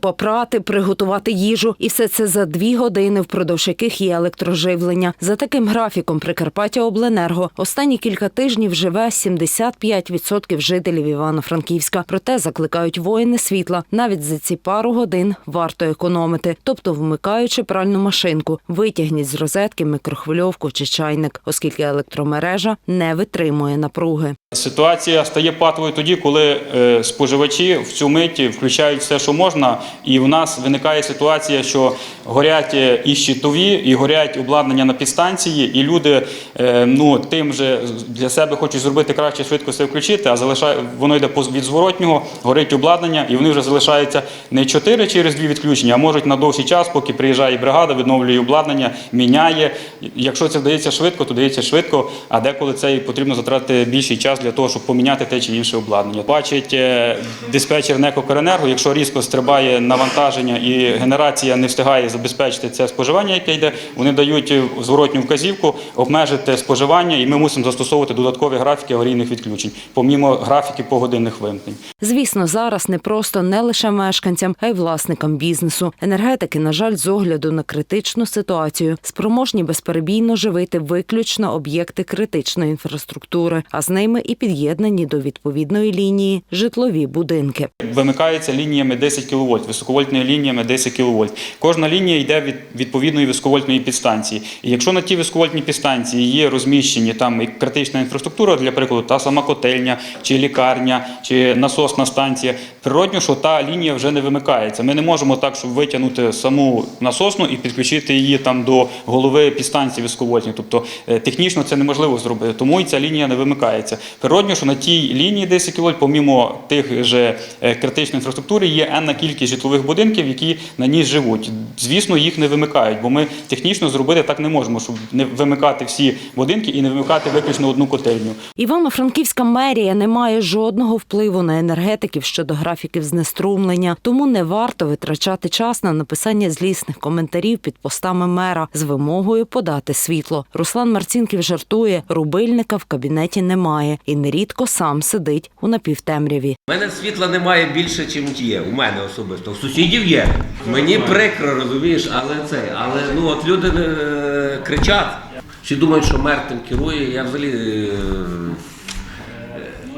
Попрати, приготувати їжу, і все це за дві години, впродовж яких є електроживлення. За таким графіком Прикарпаття Обленерго останні кілька тижнів живе 75% жителів Івано-Франківська. Проте закликають воїни світла. Навіть за ці пару годин варто економити, тобто вмикаючи пральну машинку, витягніть з розетки мікрохвильовку чи чайник, оскільки електромережа не витримує напруги. Ситуація стає патовою тоді, коли е, споживачі в цю мить включають все, що можна, і в нас виникає ситуація, що горять е, і щитові, і горять обладнання на підстанції, і люди е, ну, тим же для себе хочуть зробити краще, швидко все включити, а залишає, воно йде від зворотнього, горить обладнання, і вони вже залишаються не 4 через 2 відключення, а можуть на довший час, поки приїжджає бригада, відновлює обладнання, міняє. Якщо це вдається швидко, то вдається швидко, а деколи це потрібно затратити більший час для того, щоб поміняти те чи інше обладнання. Бачить е, диспетчер НЕК «Укренерго», якщо різко стрибає навантаження і генерація не встигає забезпечити це споживання, яке йде, вони дають зворотню вказівку обмежити споживання, і ми мусимо застосовувати додаткові графіки аварійних відключень, помімо графіків погодинних вимкнень. Звісно, зараз не просто не лише мешканцям, а й власникам бізнесу. Енергетики, на жаль, з огляду на критичну ситуацію, спроможні безперебійно живити виключно об'єкти критичної інфраструктури, а з ними і під'єднані до відповідної лінії житлові будинки. Вимикається лініями 10 кВт, високовольтними лініями 10 кВт. Кожна лінія йде від відповідної високовольтної підстанції. І якщо на тій високовольтній підстанції є розміщені там і критична інфраструктура, для прикладу, та сама котельня, чи лікарня, чи насосна станція, природньо, що та лінія вже не вимикається. Ми не можемо так, щоб витягнути саму насосну і підключити її там до голови підстанції високовольтної. Тобто е, технічно це неможливо зробити, тому і ця лінія не вимикається. Природньо, що на тій лінії 10 кВт, помімо тих же е, критичної інфраструктури, є енна кількість житлових будинків, які на ній живуть. Звісно, їх не вимикають, бо ми технічно зробити так не можемо, щоб не вимикати всі будинки і не вимикати виключно одну котельню. Івано-Франківська мерія не має жодного впливу на енергетиків щодо графіків знеструмлення, тому не варто витрачати час на написання злісних коментарів під постами мера з вимогою подати світло. Руслан Марцінків жартує, рубильника в кабінеті немає і нерідко сам сидить у напівтемряві. У мене світла немає більше, ніж є. У мене особисто. У сусідів є. Мені прикро, розумієш, але це. Але ну от люди е, кричать. Всі думають, що мер тим керує. Я взагалі е,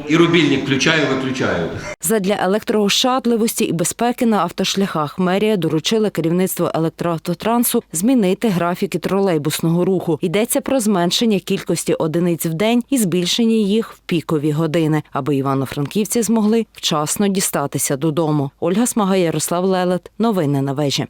і рубільник включаю, виключаю. Задля електроощадливості і безпеки на автошляхах мерія доручила керівництву електроавтотрансу змінити графіки тролейбусного руху. Йдеться про зменшення кількості одиниць в день і збільшення їх в пікові години, аби івано-франківці змогли вчасно дістатися додому. Ольга Смага, Ярослав Лелет. Новини на вежі.